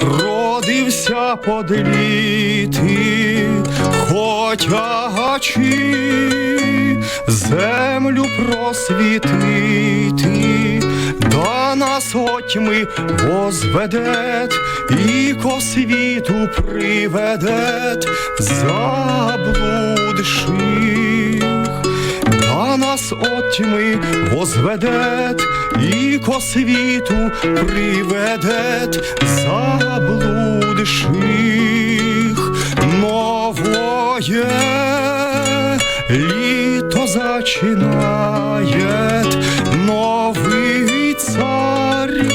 родився подліти, хотячи землю просвітити, до нас отьми возведет і ко світу приведет заблудших. Нас отьми возведет і ко світу приведет заблудших. Новое літо зачинает новий царь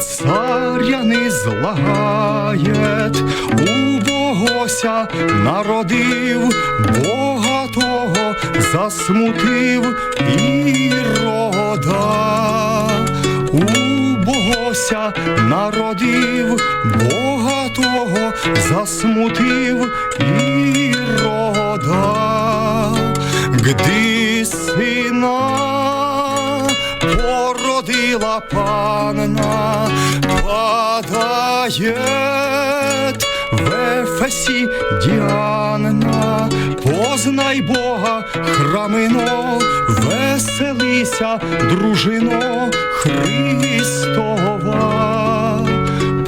царя не злагает, у Богося народив, того засмутив і рода. У Богося народив, Бога того засмутив і рода. Гди сина породила панна, падает в Ефесі Діанна, познай Бога, храмино, веселися, дружино Христова,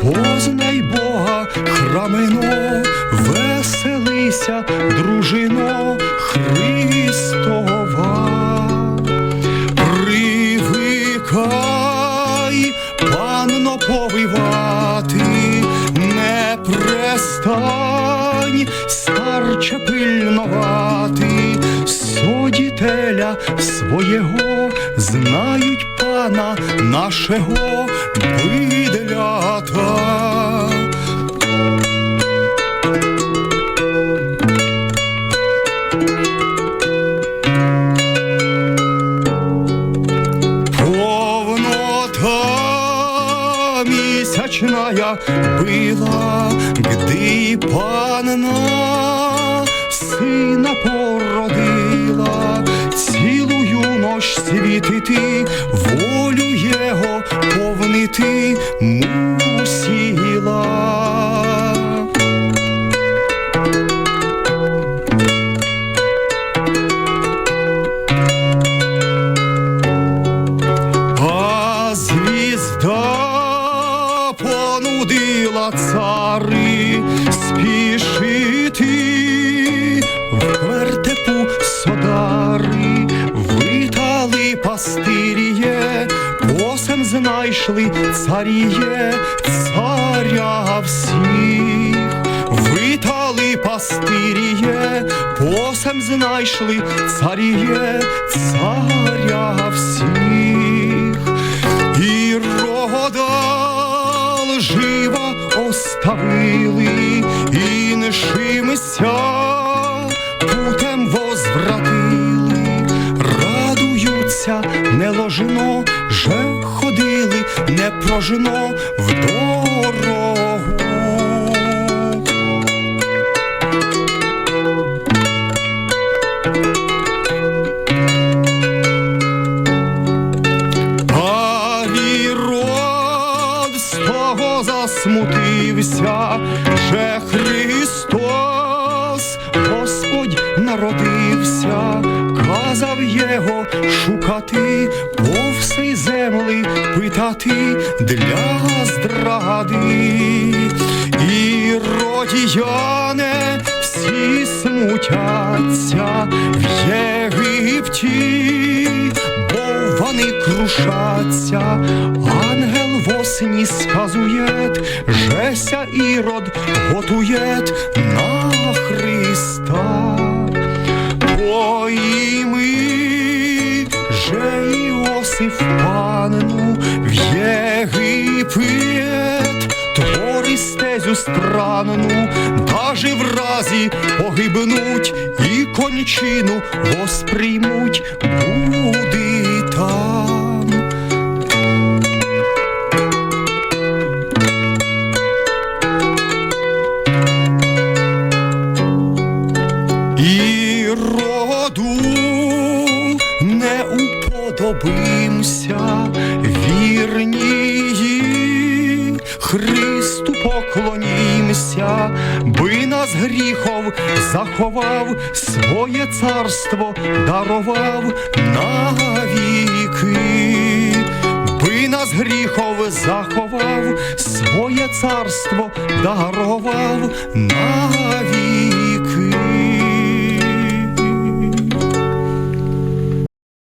познай Бога, храмино, веселися, дружино Христова. Привикай, панно повивати, не престань, старче пильновати, содітеля свого знають пана нашого. Повнота місячная была, гди панна сина породила, цілую нощ світити, волю його повнити мусіла. Понудила цари спішити витали пастиріє, посем знайшли царіє, царя всіх. Витали пастиріє, посем знайшли царіє, царя всіх. І рогодал жива оставили, іншимся путем не ложено, же ходили, не прожено в дорогу. А Ірод з того засмутився, що Христос, його шукати, по всій землі питати для здради. Іродіяне всі смутяться в Єгипті бо вони крушаться, ангел в осені сказує, жеся ірод готує на Христа. Іосиф панну в Єгипет, твори стезю странну, даже в разі погибнуть і кончину восприймуть буде там. І роду не уподобимся вірнії, Христу поклонімся, би нас гріхов заховав, своє царство дарував навіки, би нас гріхов заховав, своє царство дарував навіки.